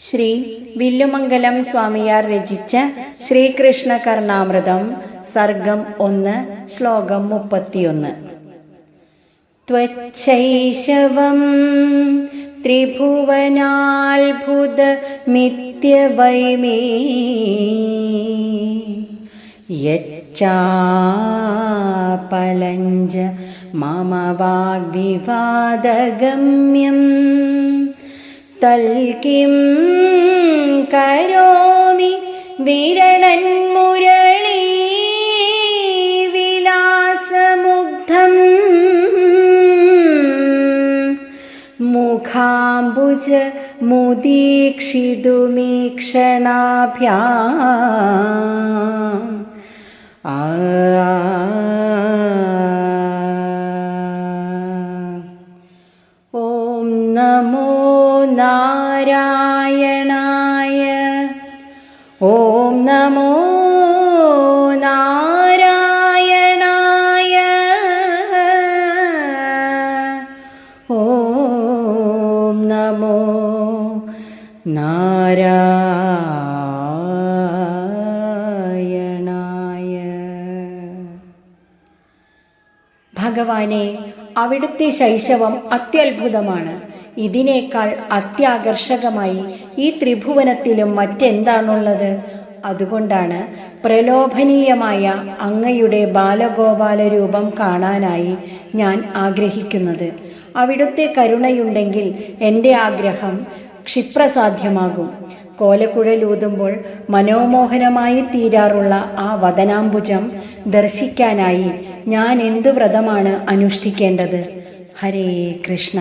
ശ്രീ വില്ലുമംഗലം സ്വാമിയാർ രചിച്ച ശ്രീകൃഷ്ണ കർണാമൃതം സർഗം ഒന്ന് ശ്ലോകം മുപ്പത്തിയൊന്ന് त्वच्छैशवं त्रिभुवनाल्भुतमित्यवैमे यच्चापलञ्ज मम वाग्विवादगम्यम् തൽക്കിം കരോമി വിരണൻ മുരളീ വിലാസമുഗ്ധം മുഖാംബുജ മുദീക്ഷിതുമീക്ഷണാഭ്യാ ആ. ഓം നമോ നാരായണായ. ഓം നമോ നാരായണായ. ഓം നമോ നാരായണായ. ഭഗവാനെ അവിടുത്തെ ശൈശവം അത്യത്ഭുതമാണ്. ഇതിനേക്കാൾ അത്യാകർഷകമായി ഈ ത്രിഭുവനത്തിലും മറ്റെന്താണുള്ളത്? അതുകൊണ്ടാണ് പ്രലോഭനീയമായ അങ്ങയുടെ ബാലഗോപാല രൂപം കാണാനായി ഞാൻ ആഗ്രഹിക്കുന്നത്. അവിടുത്തെ കരുണയുണ്ടെങ്കിൽ എന്റെ ആഗ്രഹം ക്ഷിപ്രസാധ്യമാകും. കോലക്കുഴലൂതുമ്പോൾ മനോമോഹനമായി തീരാറുള്ള ആ വദനാംബുജം ദർശിക്കാനായി ഞാൻ എന്തു വ്രതമാണ് അനുഷ്ഠിക്കേണ്ടത്? ഹരേ കൃഷ്ണ.